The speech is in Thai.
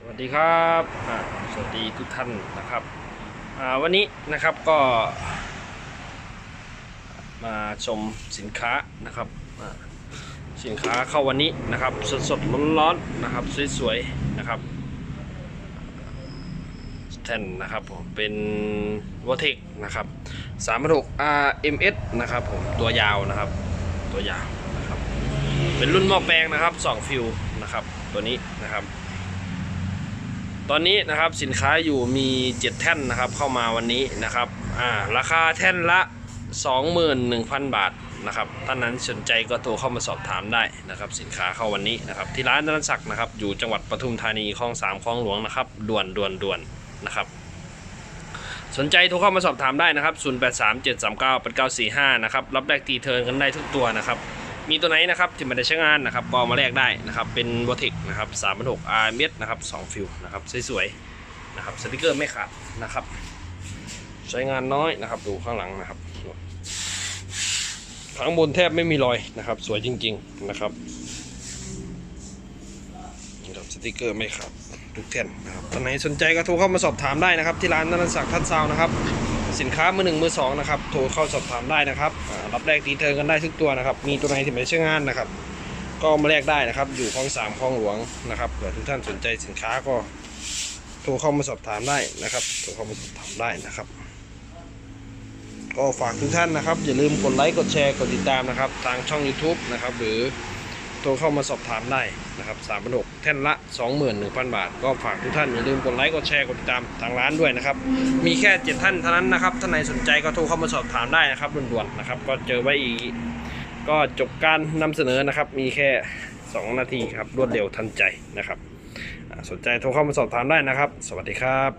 สวัสดีครับสวัสดีทุกท่านนะครับวันนี้นะครับก็มาชมสินค้านะครับสินค้าเข้าวันนี้นะครับสดสดร้อนร้อนๆนะครับสวยๆนะครับแท่นนะครับผมเป็นวอเทคนะครับ3.6 RMS นะครับผมตัวยาวนะครับตัวยาวนะครับเป็นรุ่นหม้อแปลงนะครับ2ฟิวนะครับตัวนี้นะครับ ตอนนี้นะครับสินค้าอยู่มี 7 แท่นนะครับเข้ามาวันนี้นะครับอ่าราคาแท่นละ 21,000 บาทนะครับท่านนั้นสนใจก็โทรเข้ามาสอบถามได้นะครับสินค้าเข้าวันนี้นะครับที่ร้านนันศักดิ์นะครับอยู่จังหวัดปทุมธานีคลองสามคลองหลวงนะครับด่วนด่วนด่วนนะครับสนใจโทรเข้ามาสอบถามได้นะครับ 0837398945 นะครับ รับแรกตีเทิร์นกันได้ทุกตัวนะครับ มีตัวไหนนะครับที่มันได้ใช้งานนะครับ ก็เอามาแลกได้นะครับ เป็นวอเทคนะครับ3.6 R เมตรนะครับ2ฟิลนะครับสวยๆนะครับสติกเกอร์ไม่ขาดนะครับ ใช้งานน้อยนะครับดูข้างหลังนะครับข้างบนแทบไม่มีรอยนะครับ สวยจริง ๆนะครับนี่ครับสติกเกอร์ไม่ขาดทุกแท่นนะครับท่านไหนสนใจก็โทรเข้ามาสอบถามได้นะครับ ที่ร้านนันศักดิ์ทัดซาวนะครับ สินค้ามือหนึ่งมือสองนะครับโทรเข้าสอบถามได้นะครับรับแรกตีเทิร์นกันได้ทุกตัวนะครับ มีตัวไหนที่ไม่ใช้งานนะครับ ก็มาแลกได้นะครับ อยู่คลองสามคลองหลวงนะครับเผื่อทุกท่านสนใจสินค้าก็โทรเข้ามาสอบถามได้นะครับโทรเข้ามาสอบถามได้นะครับ ก็ฝากทุกท่านนะครับ อย่าลืมกดไลค์กดแชร์กดติดตามนะครับ ทางช่อง YouTube นะครับ หรือ โทรเข้ามาสอบถามได้นะครับสามพันหกแท่นละ 21,000 บาท ก็ฝากทุกท่านอย่าลืมกดไลค์ กดแชร์ กดติดตามทางร้านด้วยนะครับ มีแค่เจ็ดท่านเท่านั้นนะครับ ท่านไหนสนใจก็โทรเข้ามาสอบถามได้นะครับด่วนๆนะครับ ก็เจอไว้อีก ก็จบการนำเสนอนะครับ มีแค่ 2 นาทีครับ รวดเร็วทันใจนะครับ สนใจโทรเข้ามาสอบถามได้นะครับ สวัสดีครับ